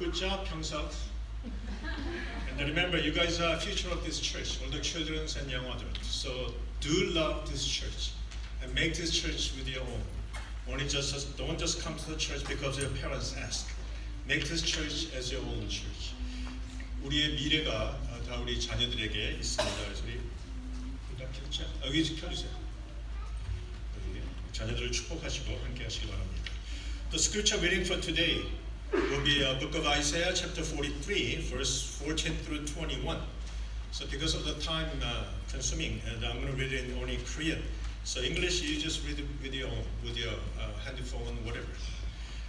good job, Hyungsuk. And remember, you guys are future of this church, all the children and young adults. So do love this church and make this church with your own. Only just don't just come to the church because your parents ask. Make this church as your own church. 우리의 미래가 어, 다 우리 자녀들에게 있습니다. 그래서 우리 일단 켰죠? 여기 켜주세요. 여기 자녀들을 축복하시고 함께 하시기 바랍니다. The scripture reading for today will be uh, book of Isaiah chapter 43 verse 14 through 21. So because of the time uh, consuming and I'm going to read it in only Korean. So English you just read it with your with your uh, handphone whatever.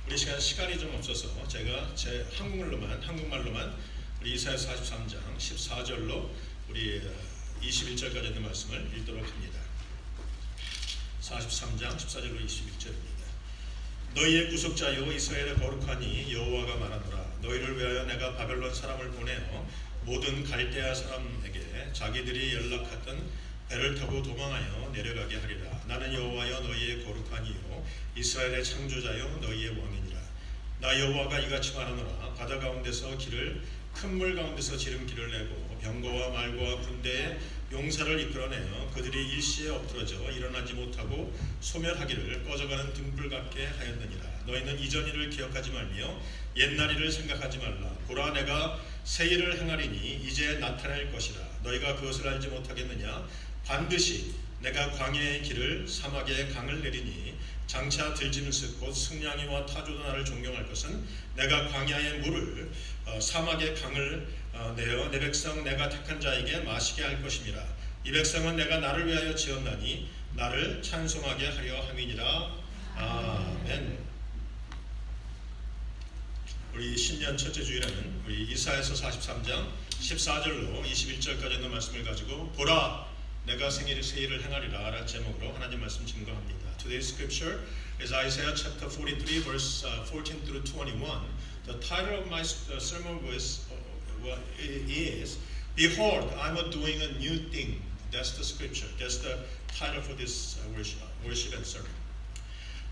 우리 시간 시간이 좀 없어서 제가 제 한국말로만 한국말로만 우리 이사야 43장 14절로 우리 어, 21절까지 있는 말씀을 읽도록 합니다. 43장 14절로 21절입니다. 너희의 구속자 여 이스라엘의 거룩하니 여호와가 말하노라. 너희를 위하여 내가 바벨론 사람을 보내어 모든 갈대아 사람에게 자기들이 연락하던 배를 타고 도망하여 내려가게 하리라. 나는 여호와여 너희의 거룩하니요 이스라엘의 창조자여 너희의 왕이니라. 나 여호와가 이같이 말하노라. 바다 가운데서 길을 큰 물 가운데서 지름길을 내고 병거와 말과 군대에 용사를 이끌어내어 그들이 일시에 엎드러져 일어나지 못하고 소멸하기를 꺼져가는 등불 같게 하였느니라. 너희는 이전 일을 기억하지 말며 옛날 일을 생각하지 말라. 보라 내가 새 일을 행하리니 이제 나타낼 것이라. 너희가 그것을 알지 못하겠느냐? 반드시 내가 광야의 길을 사막의 강을 내리니 장차 들짐승 곧 승냥이와 타조도 나를 존경할 것은 내가 광야의 물을 어, 사막의 강을 어, 내어 내 백성 내가 택한 자에게 마시게 할 것임이라. 이 백성은 내가 나를 위하여 지었나니 나를 찬송하게 하려 함이니라. 아멘. 우리 신년 첫째 주일에는 우리 이사에서 43장 14절로 21절까지 있는 말씀을 가지고 보라 내가 생일의 세일을 행하리라 라는 제목으로 하나님 말씀 증거합니다. Today's scripture is Isaiah chapter 43 verse uh, 14 through 21. The title of my uh, sermon was uh, is Behold, I'm doing a new thing. That's the scripture. That's the title for this uh, worship, worship and sermon.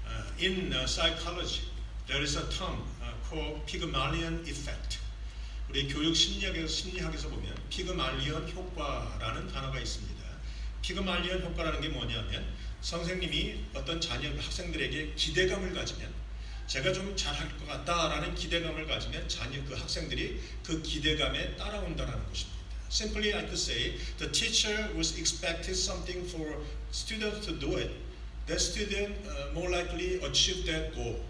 Uh, in uh, psychology, there is a term uh, called Pygmalion effect. 우리 교육 심리학에서 심리학에서 보면 피그말리언 효과라는 단어가 있습니다. 피그말리언 효과라는 게 뭐냐면 선생님이 어떤 자녀 학생들에게 기대감을 가지면 제가 좀 잘할 것 같다라는 기대감을 가지면 자녀 그 학생들이 그 기대감에 따라온다라는 것입니다. Simply I could say the teacher was expected something for students to do it. That student uh, more likely achieve that goal.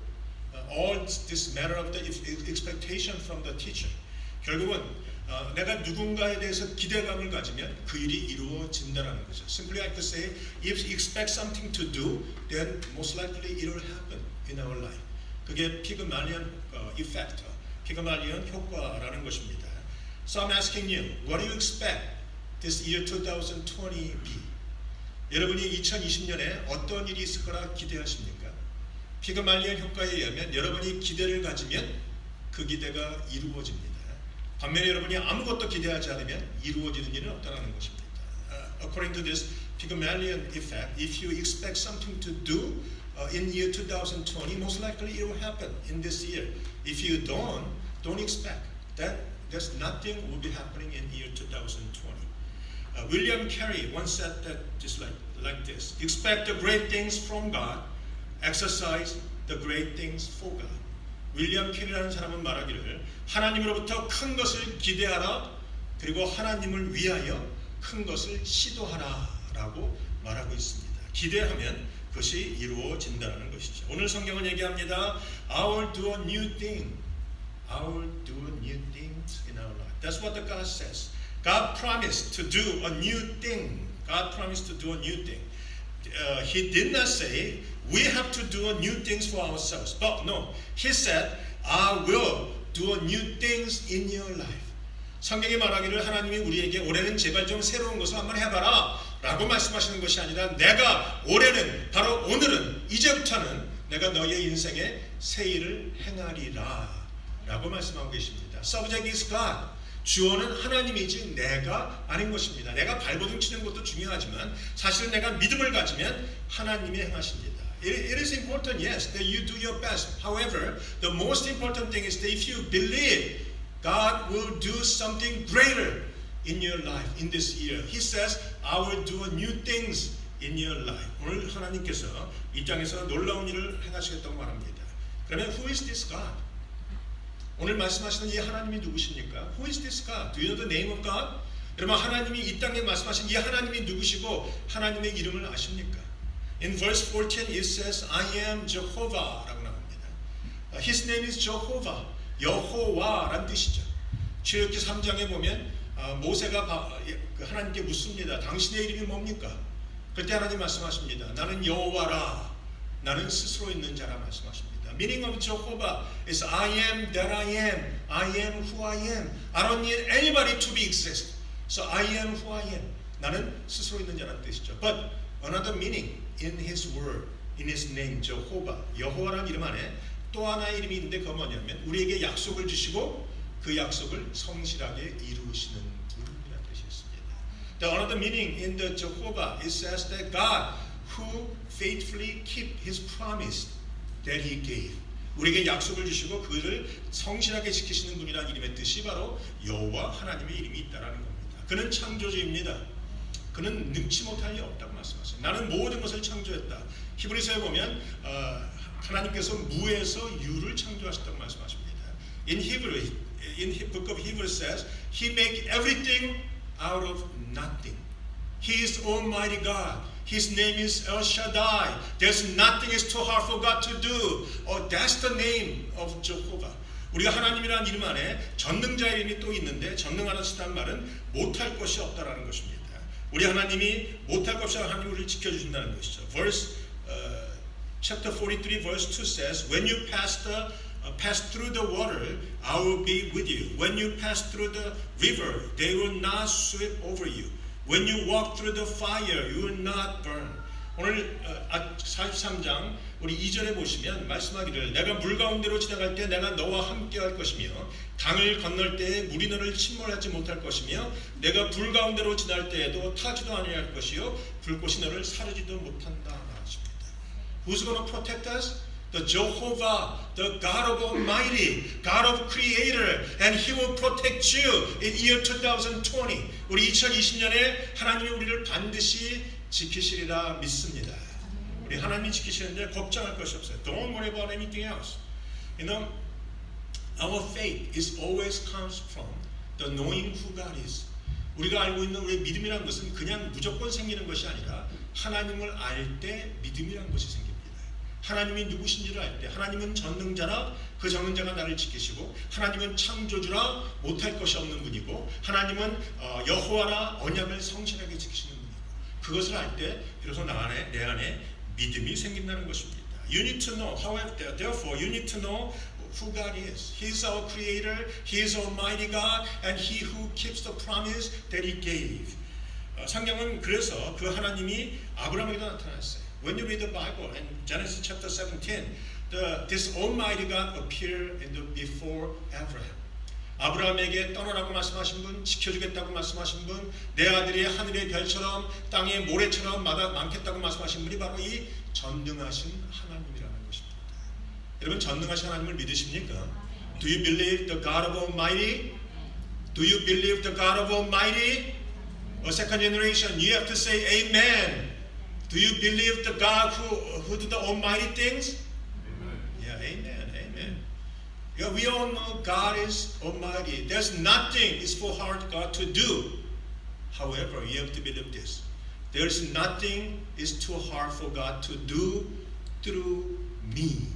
Uh, all this matter of the ex- expectation from the teacher. 결국은 어, 내가 누군가에 대해서 기대감을 가지면 그 일이 이루어진다라는 거죠. Simply I could say, if you expect something to do, then most likely it will happen in our life. 그게 피그말리언 어, effect, 피그말리언 효과라는 것입니다. So I'm asking you, what do you expect this year 2020 be? 여러분이 2020년에 어떤 일이 있을 거라 기대하십니까? 피그말리언 효과에 의하면 여러분이 기대를 가지면 그 기대가 이루어집니다. 반면에 여러분이 아무것도 기대하지 않으면 이루어지는 일은 없다는 것입니다. Uh, according to this Pygmalion effect, if you expect something to do uh, in year 2020, most likely it will happen in this year. If you don't, don't expect that there's nothing will be happening in year 2020. Uh, William Carey once said that just like like this: expect the great things from God, exercise the great things for God. 윌리엄 캐리라는 사람은 말하기를 하나님으로부터 큰 것을 기대하라 그리고 하나님을 위하여 큰 것을 시도하라라고 말하고 있습니다. 기대하면 그것이 이루어진다는 것이죠. 오늘 성경은 얘기합니다. I will do a new thing. I will do new things in our life. That's what the God says. God promised to do a new thing. God promised to do a new thing. Uh, he did not say we have to do new things for ourselves. But no, he said, I will do new things in your life. 성경이 말하기를 하나님이 우리에게 올해는 제발 좀 새로운 것을 한번 해봐라 라고 말씀하시는 것이 아니라 내가 올해는 바로 오늘은 이제부터는 내가 너의 인생에 새 일을 행하리라 라고 말씀하고 계십니다. Subject is God. 주어는 하나님이지 내가 아닌 것입니다. 내가 발버둥 치는 것도 중요하지만 사실은 내가 믿음을 가지면 하나님이 행하십니다. It, it is important, yes, that you do your best. However, the most important thing is that if you believe God will do something greater in your life in this year. He says, I will do new things in your life. 오늘 하나님께서 이 땅에서 놀라운 일을 행하시겠다고 말합니다. 그러면 who is this God? 오늘 말씀하시는 이 하나님이 누구십니까? Who is this God? Do you know the name of God? 여러분 하나님이 이 땅에 말씀하신 이 하나님이 누구시고 하나님의 이름을 아십니까? In verse 14 it says I am Jehovah라고 나옵니다. His name is Jehovah. 여호와란 뜻이죠. 출애굽기 3장에 보면 아, 모세가 바- 그 하나님께 묻습니다. 당신의 이름이 뭡니까? 그때 하나님 말씀하십니다. 나는 여호와라. 나는 스스로 있는 자라 말씀하십니다. Meaning of Jehovah is I am that I am. I am who I am. I don't need anybody to be exist. So I am who I am. 나는 스스로 있는 자라는 뜻이죠. But another meaning in His word, in His name, Jehovah, 여호와라는 이름 안에 또 하나의 이름이 있는데 그건 뭐냐면 우리에게 약속을 주시고 그 약속을 성실하게 이루시는 분이라는 뜻이었습니다. The another meaning in the Jehovah it says that God who faithfully keep His promise that He gave. 우리에게 약속을 주시고 그를 성실하게 지키시는 분이라는 이름의 뜻이 바로 여호와 하나님의 이름이 있다라는 겁니다. 그는 창조주입니다. 그는 능치 못할 리 없다고 말씀하세요. 나는 모든 것을 창조했다. 히브리서에 보면 어, 하나님께서 무에서 유를 창조하셨다고 말씀하십니다. In Hebrew, in the book of Hebrews says, He make everything out of nothing. He is Almighty God. His name is El Shaddai. There's nothing is too hard for God to do. Oh, that's the name of Jehovah. 우리가 하나님이라는 이름 안에 전능자의 이름이 또 있는데 전능하다는 말은 못할 것이 없다라는 것입니다. 우리 하나님이 못할 것이 없이 하나님 우리를 지켜주신다는 것이죠. Verse uh, chapter 43 verse 2 says, When you pass the uh, pass through the water, I will be with you. When you pass through the river, they will not sweep over you. When you walk through the fire, you will not burn. 오늘 어, 아, 43장 우리 2절에 보시면 말씀하기를 내가 물 가운데로 지나갈 때 내가 너와 함께 할 것이며 강을 건널 때에 물이 너를 침몰하지 못할 것이며 내가 불 가운데로 지날 때에도 타지도 아니할 것이요 불꽃이 너를 사르지도 못한다 말하십니다. Who's going protect us? The Jehovah, the God of Almighty, God of Creator, and He will protect you in year 2020. 우리 2020년에 하나님이 우리를 반드시 지키시리라 믿습니다. 우리 하나님이 지키시는데 걱정할 것이 없어요. Don't worry about anything else. You know, our faith is always comes from the knowing who God is. 우리가 알고 있는 우리의 믿음이라는 것은 그냥 무조건 생기는 것이 아니라 하나님을 알 때 믿음이라는 것이 생깁니다. 하나님이 누구신지를 알 때 하나님은 전능자라 그 전능자가 나를 지키시고 하나님은 창조주라 못할 것이 없는 분이고 하나님은 어, 여호와라 언약을 성실하게 지키시는 그것을 알 때 비로소 나 안에 내 안에 믿음이 생긴다는 것입니다. You need to know. However, therefore, you need to know who God is. He is our creator, He is Almighty God, and He who keeps the promise that He gave. 어, 성경은 그래서 그 하나님이 아브라함에게도 나타났어요. When you read the Bible in Genesis chapter 17, the, this Almighty God appeared in the, before Abraham. 아브라함에게 떠나라고 말씀하신 분, 지켜주겠다고 말씀하신 분, 내 아들이 하늘의 별처럼 땅의 모래처럼 많겠다고 말씀하신 분이 바로 이 전능하신 하나님이라는 것입니다. 여러분 전능하신 하나님을 믿으십니까? Do you believe the God of Almighty? Do you believe the God of Almighty? A second generation, you have to say Amen. Do you believe the God who who do the Almighty things? Yeah, Amen, Amen. Yeah, we all know God is Almighty. There's nothing is for hard God to do. However, you have to believe this. There's nothing is too hard for God to do through me.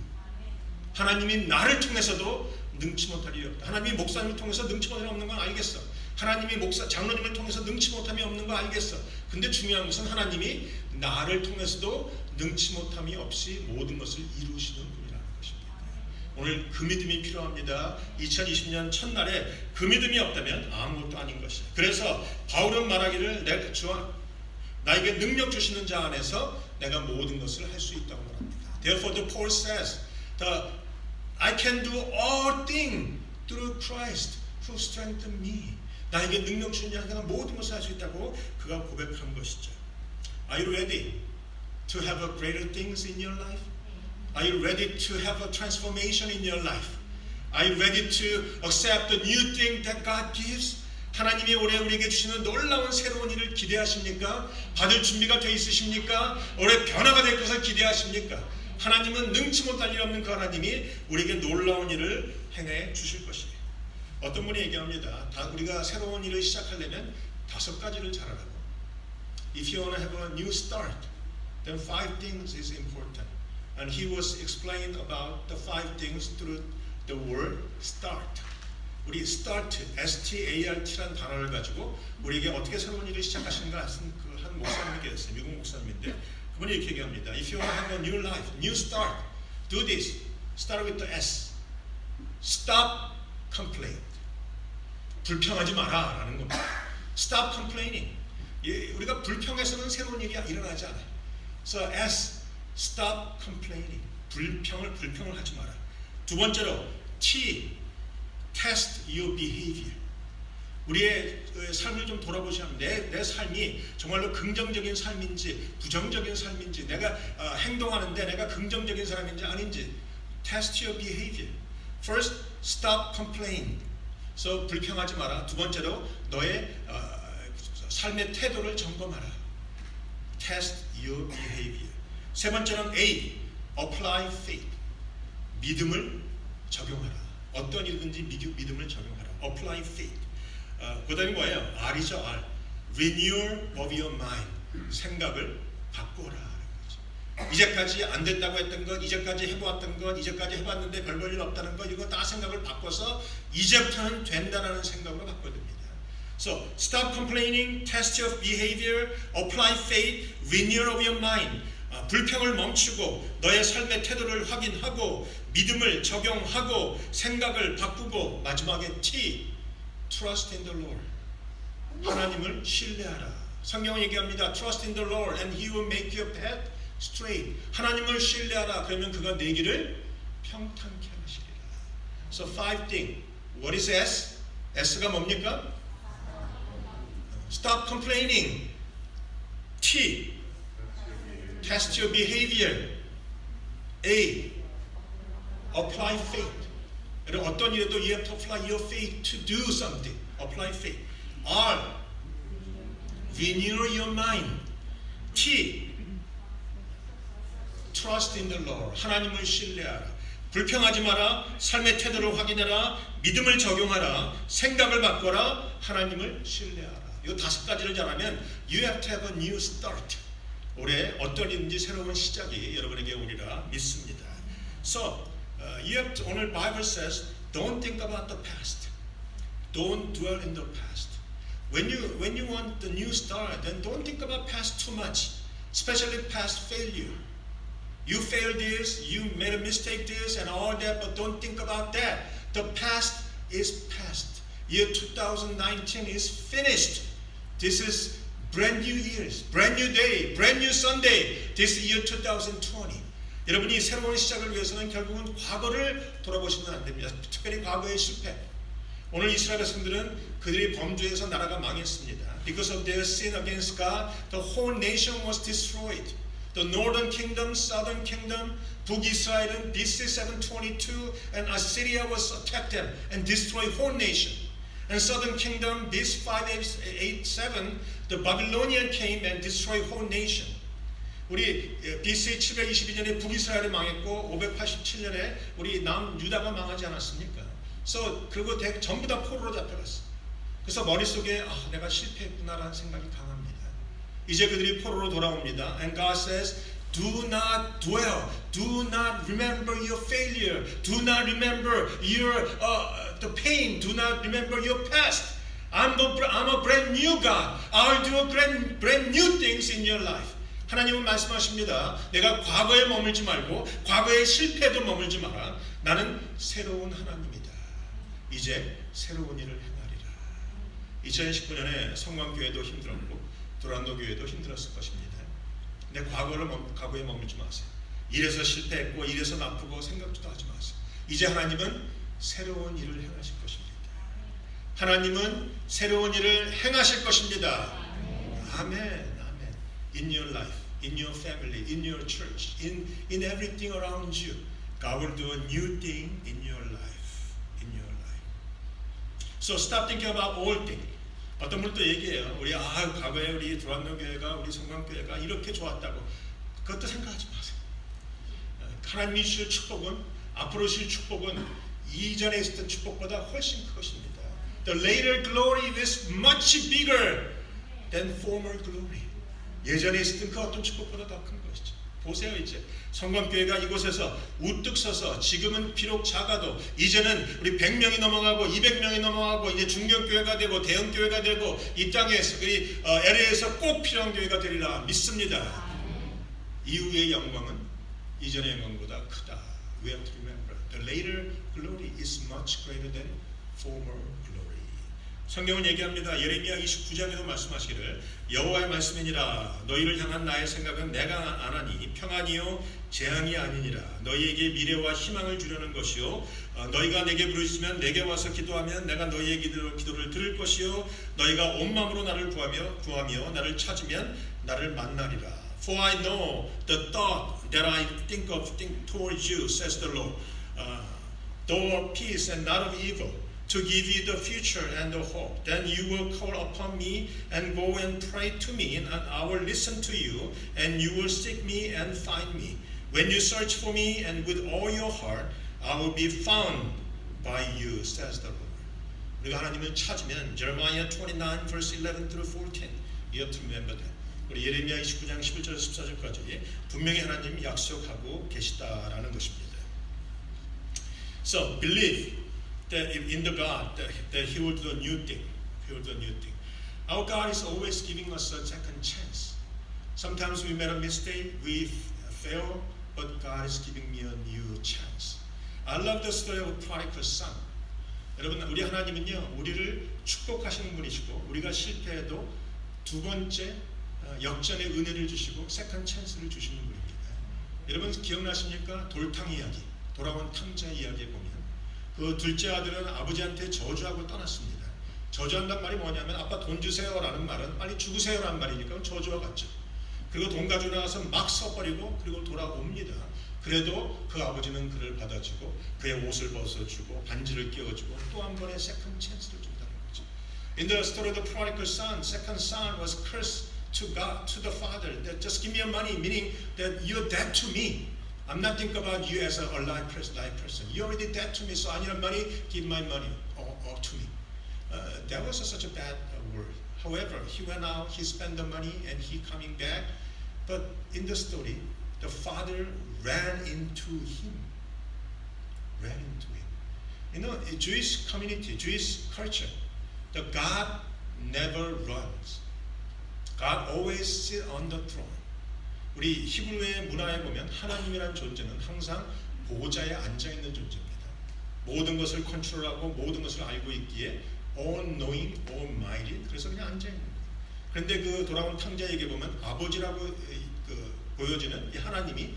하나님이 나를 통해서도 능치 못할 일이 없다. 하나님이 목사님을 통해서 능치 못함이 없는 건 알겠어. 하나님이 목사 장로님을 통해서 능치 못함이 없는 거 알겠어. 근데 중요한 것은 하나님이 나를 통해서도 능치 못함이 없이 모든 것을 이루시는 것입니다. 오늘 그 믿음이 필요합니다. 2020년 첫날에 그 믿음이 없다면 아무것도 아닌 것이다. 그래서 바울은 말하기를 내가 주와 나에게 능력 주시는 자 안에서 내가 모든 것을 할 수 있다고 말합니다. Therefore, the Paul says, the I can do all things through Christ who strengthened me. 나에게 능력 주신 자 내가 모든 것을 할 수 있다고 그가 고백한 것이죠. Are you ready? to have a greater things in your life? Are you ready to have a transformation in your life? Are you ready to accept the new thing that God gives? 하나님이 올해 우리에게 주시는 놀라운 새로운 일을 기대하십니까? 받을 준비가 되어 있으십니까? 올해 변화가 될 것을 기대하십니까? 하나님은 능치 못할 일 없는 그 하나님이 우리에게 놀라운 일을 행해 주실 것이에요. 어떤 분이 얘기합니다. 다 우리가 새로운 일을 시작하려면 다섯 가지를 잘하라고. If you want to have a new start, then five things is important. And he was explained about the five things through the word start. 우리 start, S-T-A-R-T라는 단어를 가지고 우리에게 어떻게 새로운 일을 시작하시는가 목사님이 계셨어요. 미국 목사님인데 그분이 이렇게 얘기합니다. If you want to have a new life, new start, do this. Start with the S. Stop complain. 불평하지 마라 라는 겁니다. Stop complaining. 예, 우리가 불평해서는 새로운 일이 일어나지 않아요. So S, stop complaining. 불평을 불평을 하지 마라. 두 번째로 T, test your behavior. 우리의 어, 삶을 좀 돌아보시면 내, 내 삶이 정말로 긍정적인 삶인지 부정적인 삶인지 내가 어, 행동하는데 내가 긍정적인 사람인지 아닌지 test your behavior. First, stop complaining. So 불평하지 마라. 두 번째로 너의 어, 삶의 태도를 점검하라. Test your behavior. 세 번째는 A. Apply faith. 믿음을 적용하라. 어떤 일든지 믿음- 믿음을 적용하라. Apply faith. 어, 그 다음에 뭐예요? R이죠 R. Renewal of your mind. 생각을 바꿔라. 이제까지 안 된다고 했던 것, 이제까지 해보았던 것, 이제까지 해봤는데 별 볼일 없다는 것, 이거 다 생각을 바꿔서 이제부터는 된다라는 생각으로 바꿔야 됩니다. So stop complaining, test your behavior, apply faith, renew of your mind. 아, 불평을 멈추고 너의 삶의 태도를 확인하고 믿음을 적용하고 생각을 바꾸고 마지막에 T, trust in the Lord. 하나님을 신뢰하라. 성경은 얘기합니다. Trust in the Lord and He will make your path straight. 하나님을 신뢰하라. 그러면 그가 내 길을 평탄케 하시리라. So five things. What is S? S가 뭡니까? Stop complaining. T. Test your behavior. A. Apply faith. 어떤 일에도 you have to apply your faith to do something. Apply faith. R. Renew your mind. T. Trust in the Lord. 하나님을 신뢰하라. 불평하지 마라. 삶의 태도를 확인해라. 믿음을 적용하라. 생각을 바꿔라. 하나님을 신뢰하라. 이 다섯 가지를 잘하면 you have to have a new start. 올해 어떤 일인지 새로운 시작이 여러분에게 오리라 믿습니다. So, uh, you have to, 오늘 Bible says, don't think about the past. Don't dwell in the past. When you when you want the new start, then don't think about past too much, especially past failure. You failed this, you made a mistake this and all that, but don't think about that. The past is past. Year 2019 is finished. This is brand new years, brand new day, brand new Sunday. This year 2020. 여러분이 새로운 시작을 위해서는 결국은 과거를 돌아보시면 안 됩니다. 특별히 과거의 실패. 오늘 이스라엘 백성들은 그들이 범죄해서 나라가 망했습니다. Because of their sin against God, the whole nation was destroyed. The northern kingdom, southern kingdom, 북이스라엘은 BC 722 and Assyria was attacked them and destroyed whole nation. And southern kingdom, BC 587, the Babylonian came and destroyed whole nation. 우리 BC 722년에 북이스라엘이 망했고 587년에 우리 남 유다가 망하지 않았습니까? 그래서 그리고 대, 전부 다 포로로 잡혀갔어. 그래서 머릿속에 아, 내가 실패했구나라는 생각이 강합니다. 이제 그들이 포로로 돌아옵니다. And God says, Do not dwell. Do not remember your failure. Do not remember your uh, the pain. Do not remember your past. I'm a, I'm a brand new God. I'll do brand, brand new things in your life. 하나님은 말씀하십니다. 내가 과거에 머물지 말고 과거의 실패도 머물지 마라. 나는 새로운 하나님이다. 이제 새로운 일을 행하리라. 2019년에 성광교회도 힘들었고 도란도 교회도 힘들었을 것입니다. 근데 과거를 과거에 머물지 마세요. 이래서 실패했고 이래서 나쁘고 생각도 하지 마세요. 이제 하나님은 새로운 일을 행하실 것입니다. 하나님은 새로운 일을 행하실 것입니다. 아멘, 아멘. In your life, in your family, in your church, in, in everything around you. God will do a new thing in your life. In your life. So stop thinking about old thing. 어떤 분도 얘기해요. 우리 아 과거에 우리 두란노 교회가 우리 성광교회가 이렇게 좋았다고. 그것도 생각하지 마세요. 하나님이 주실 축복은 앞으로 주실 축복은 이전에 있었던 축복보다 훨씬 크것입니다. The later glory is much bigger than former glory. 예전에 있었던 그 어떤 축복보다 더 큰 것이죠. 보세요 이제 성광교회가 이곳에서 우뚝 서서 지금은 비록 작아도 이제는 우리 100명이 넘어가고 200명이 넘어가고 이제 중견교회가 되고 대형교회가 되고 이 땅에서 우리 어, LA에서 꼭 필요한 교회가 되리라 믿습니다. 이후의 영광은 이전의 영광보다 크다. We have to remember the later glory is much greater than former. 성경은 얘기합니다. 예레미야 29장에도 말씀하시기를 여호와의 말씀이니라. 너희를 향한 나의 생각은 내가 안하니 평안이요 재앙이 아니니라. 너희에게 미래와 희망을 주려는 것이요. 어, 너희가 내게 부르시면 내게 와서 기도하면 내가 너희의 기도, 기도를 들을 것이요. 너희가 온 마음으로 나를 구하며 구하며 나를 찾으면 나를 만나리라. For I know the thought that I think of think towards you, says the Lord, uh, though of peace and not of evil, to give you the future and the hope. Then you will call upon me and go and pray to me, and I will listen to you, and you will seek me and find me. When you search for me and with all your heart, I will be found by you, says the Lord. 우리가 하나님을 찾으면 Jeremiah 29 verse 11 through 14. You have to remember that. 우리 예레미야 29장 11절 14절까지 분명히 하나님이 약속하고 계시다라는 것입니다. So believe that in the God that, that He will do a new thing. He will do a new thing. Our God is always giving us a second chance. Sometimes we made a mistake, we fail, but God is giving me a new chance. I love the story of prodigal son. 여러분 우리 하나님은요 우리를 축복하시는 분이시고 우리가 실패해도 두 번째 어, 역전의 은혜를 주시고 세컨 찬스를 주시는 분입니다. 여러분 기억나십니까? 돌탕 이야기, 돌아온 탕자 이야기에 보면 그 둘째 아들은 아버지한테 저주하고 떠났습니다. 저주한단 말이 뭐냐면 아빠 돈 주세요라는 말은 빨리 죽으세요라는 말이니까 저주와 같죠. 그리고 돈 가지고 나가서 막 써버리고 그리고 돌아옵니다. 그래도 그 아버지는 그를 받아주고 그의 옷을 벗어주고 반지를 끼워주고 또 한 번의 세컨 찬스를 준다는 거죠. In the story of the prodigal son, second son was cursed to God, to the father, that just give me your money, meaning that you're dead to me. I'm not thinking about you as a alive person, live person. You're already dead to me, so I need money. Give my money or, or to me. Uh, that was such a bad uh, word. However, he went out, he spent the money, and he coming back. But in the story, the father ran into him. Ran into him. You know, a Jewish community, Jewish culture, the God never runs. God always sit on the throne. 우리 히브리의 문화에 보면 하나님이라는 존재는 항상 보호자에 앉아 있는 존재입니다. 모든 것을 컨트롤하고 모든 것을 알고 있기에 all knowing, all mighty. 그래서 그냥 앉아 있는 거예요. 그런데 그 돌아온 탕자에게 보면 아버지라고 그 보여지는 이 하나님이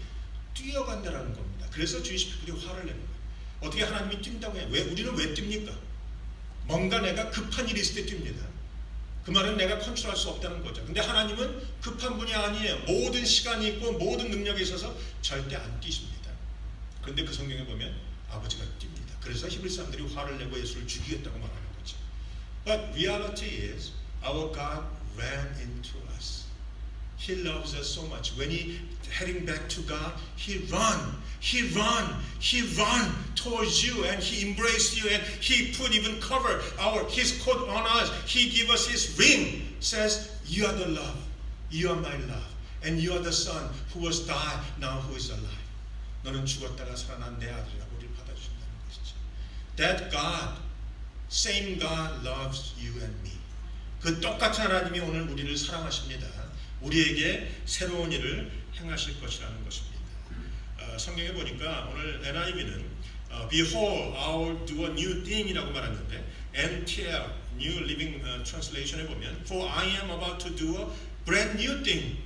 뛰어간다라는 겁니다. 그래서 주의식들이 화를 내는 거예요. 어떻게 하나님이 뛴다고 해요? 왜 우리는 왜 뜁니까? 뭔가 내가 급한 일이 있을 때 뜁니다. 그 말은 내가 컨트롤할 수 없다는 거죠. 근데 하나님은 급한 분이 아니에요. 모든 시간이 있고 모든 능력이 있어서 절대 안 뛰십니다. 그런데 그 성경에 보면 아버지가 뜁니다. 그래서 히브리 사람들이 화를 내고 예수를 죽이겠다고 말하는 거죠. But reality is our God ran into us. He loves us so much. When he heading back to God, he run, he run, he run towards you, and he embraced you, and he put even cover our his coat on us. He give us his ring. Says, "You are the love, you are my love, and you are the son who was died, now who is alive." 너는 죽었다가 살아난 내 아들이라고 우리를 받아주신다는 것이죠. That God, same God loves you and me. 그 똑같은 하나님이 오늘 우리를 사랑하십니다. 우리에게 새로운 일을 행하실 것이라는 것입니다. 어, 성경에 보니까 오늘 NIV는 어, Behold, I'll do a new thing이라고 말했는데 NTL New Living 어, Translation에 보면 For I am about to do a brand new thing.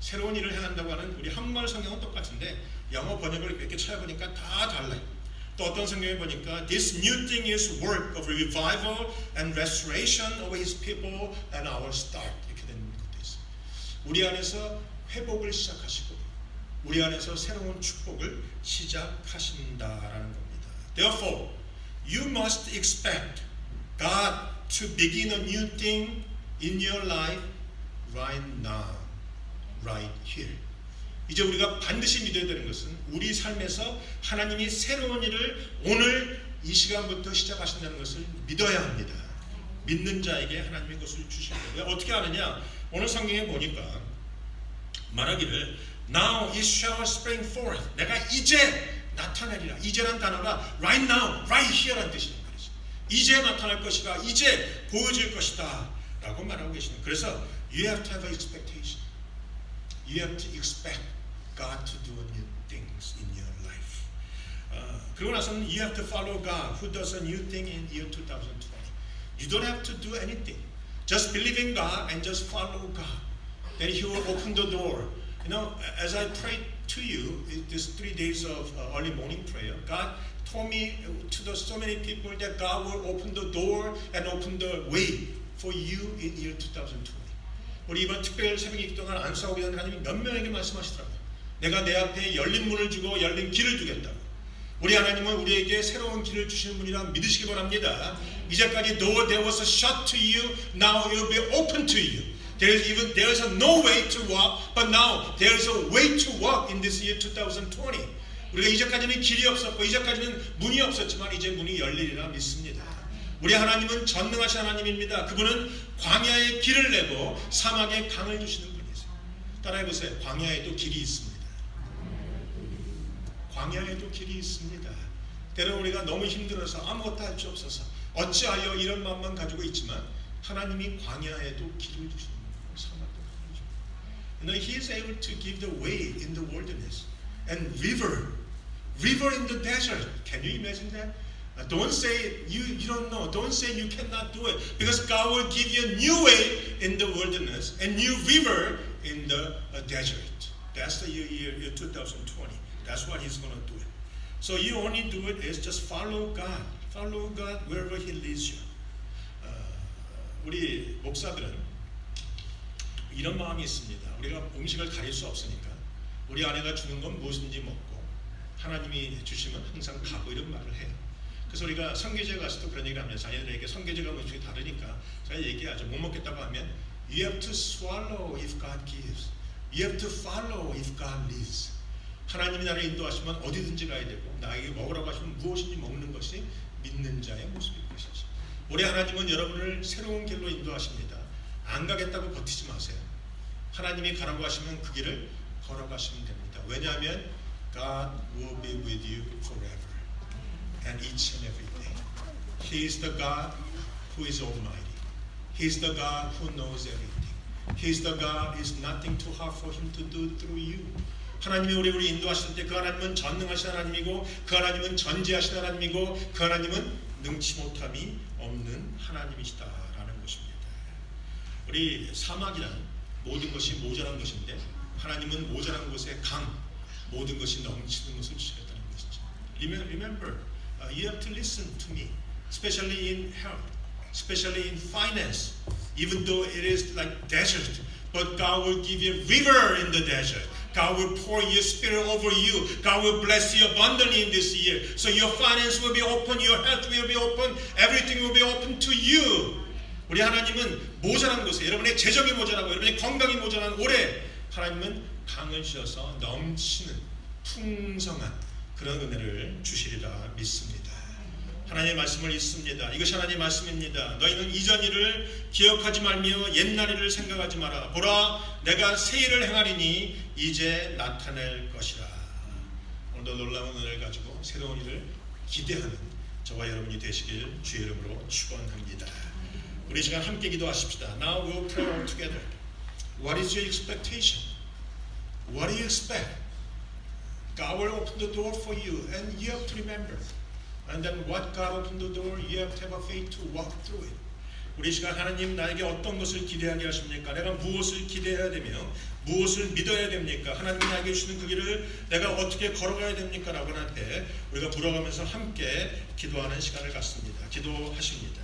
새로운 일을 행한다고 하는 우리 한국말 성경은 똑같은데 영어 번역을 이렇게 찾아보니까 다 달라요. 또 어떤 성경에 보니까 This new thing is work of revival and restoration of His people and our start 이렇게 되는 것도 있어요. 우리 안에서 회복을 시작하시고 우리 안에서 새로운 축복을 시작하신다라는 겁니다. Therefore, you must expect God to begin a new thing in your life right now, right here. 이제 우리가 반드시 믿어야 되는 것은 우리 삶에서 하나님이 새로운 일을 오늘 이 시간부터 시작하신다는 것을 믿어야 합니다. 믿는 자에게 하나님이 그것을 주실 거예요. 어떻게 하느냐? 오늘 성경에 보니까 말하기를 Now it shall spring forth. 내가 이제 나타내리라. 이제란 단어가 right now, right here란 뜻이란 말이죠. 이제 나타날 것이다. 이제 보여질 것이다. 라고 말하고 계시는. 그래서 you have to have an expectation. You have to expect God to do new things in your life. 어, 그러고 나서는 you have to follow God who does a new thing in year 2020. You don't have to do anything. Just believe in God and just follow God. Then He will open the door. You know, as I prayed to you this three days of uh, early morning prayer, God told me to the, so many people that God will open the door and open the way for you in year 2020. 우리 이번 특별 새벽 동안 안수하고 있는 하나님이 몇 명에게 말씀하시더라고요. 내가 내 앞에 열린 문을 주고 열린 길을 두겠다고. 우리 하나님은 우리에게 새로운 길을 주시는 분이라 믿으시기 바랍니다. 이제까지 though there was a shut to you, now it will be open to you. There is even there is a no way to walk, but now there is a way to walk in this year 2020. 우리가 이제까지는 길이 없었고 이제까지는 문이 없었지만 이제 문이 열리리라 믿습니다. 우리 하나님은 전능하신 하나님입니다. 그분은 광야에 길을 내고 사막에 강을 주시는 분이세요. 따라해 보세요. 광야에도 길이 있습니다. 광야에도 길이 있습니다. 때로 우리가 너무 힘들어서 아무것도 할 수 없어서 어찌하여 이런 마음만 가지고 있지만 하나님이 광야에도 길을 주시는 거예요. 사막도 길을 주시는 거예요. You know, He is able to give the way in the wilderness and river, river in the desert. Can you imagine that? Uh, Don't say you, you don't know. Don't say you cannot do it because God will give you a new way in the wilderness and new river in the uh, desert. That's the year, year, year 2020. That's what He's going to do it. So you only do it is just follow God. Follow God wherever He leads you. 어, 우리 목사들은 이런 마음이 있습니다. 우리가 음식을 가릴 수 없으니까 우리 아내가 주는 건 무엇인지 먹고 하나님이 주시면 항상 가고 이런 말을 해요. 그래서 우리가 성교제 가서도 그런 얘기를 하면서 자녀들에게 성교제가 음식이 다르니까 제가 얘기하죠. 못 먹겠다고 하면 You have to swallow if God gives. You have to follow if God leads. 하나님이 나를 인도하시면 어디든지 가야 되고 나에게 먹으라고 하시면 무엇인지 먹는 것이 믿는 자의 모습인 것이죠. 우리 하나님은 여러분을 새로운 길로 인도하십니다. 안 가겠다고 버티지 마세요. 하나님이 가라고 하시면 그 길을 걸어가시면 됩니다. 왜냐하면 God will be with you forever and each and every day. He is the God who is almighty. He is the God who knows everything. He is the God is nothing too hard for him to do through you. 하나님이 우리 우리 인도하실 때 그 하나님은 전능하신 하나님이고 그 하나님은 전지하신 하나님이고 그 하나님은 능치 못함이 없는 하나님이시다라는 것입니다. 우리 사막이란 모든 것이 모자란 것인데 하나님은 모자란 곳에 강 모든 것이 넘치는 것을 주시겠다는 것이죠. Remember, uh, you have to listen to me, especially in health, especially in finance. Even though it is like desert, but God will give you river in the desert. God will pour your spirit over you. God will bless you abundantly in this year. So your finance will be open, your health will be open, everything will be open to you. 우리 하나님은 모자란 곳에 여러분의 재정이 모자라고 여러분의 건강이 모자란 올해 하나님은 강을 주셔서 넘치는 풍성한 그런 은혜를 주시리라 믿습니다. 하나님의 말씀을 읽습니다. 이것이 하나님의 말씀입니다. 너희는 이전 일을 기억하지 말며 옛날 일을 생각하지 마라. 보라, 내가 새 일을 행하리니 이제 나타낼 것이라. 오늘도 놀라운 은혜를 가지고 새로운 일을 기대하는 저와 여러분이 되시길 주의 이름으로 축원합니다. 우리 시간 함께 기도하십시다. Now we'll pray all together. What is your expectation? What do you expect? God will open the door for you, and you have to remember. And then what God opened the door, you have to have a faith to walk through it. 우리 시간 하나님 나에게 어떤 것을 기대하게 하십니까? 내가 무엇을 기대해야 되며 무엇을 믿어야 됩니까? 하나님 나에게 주시는 그 길을 내가 어떻게 걸어가야 됩니까? 라고 하는데 우리가 불어가면서 함께 기도하는 시간을 갖습니다. 기도하십니다.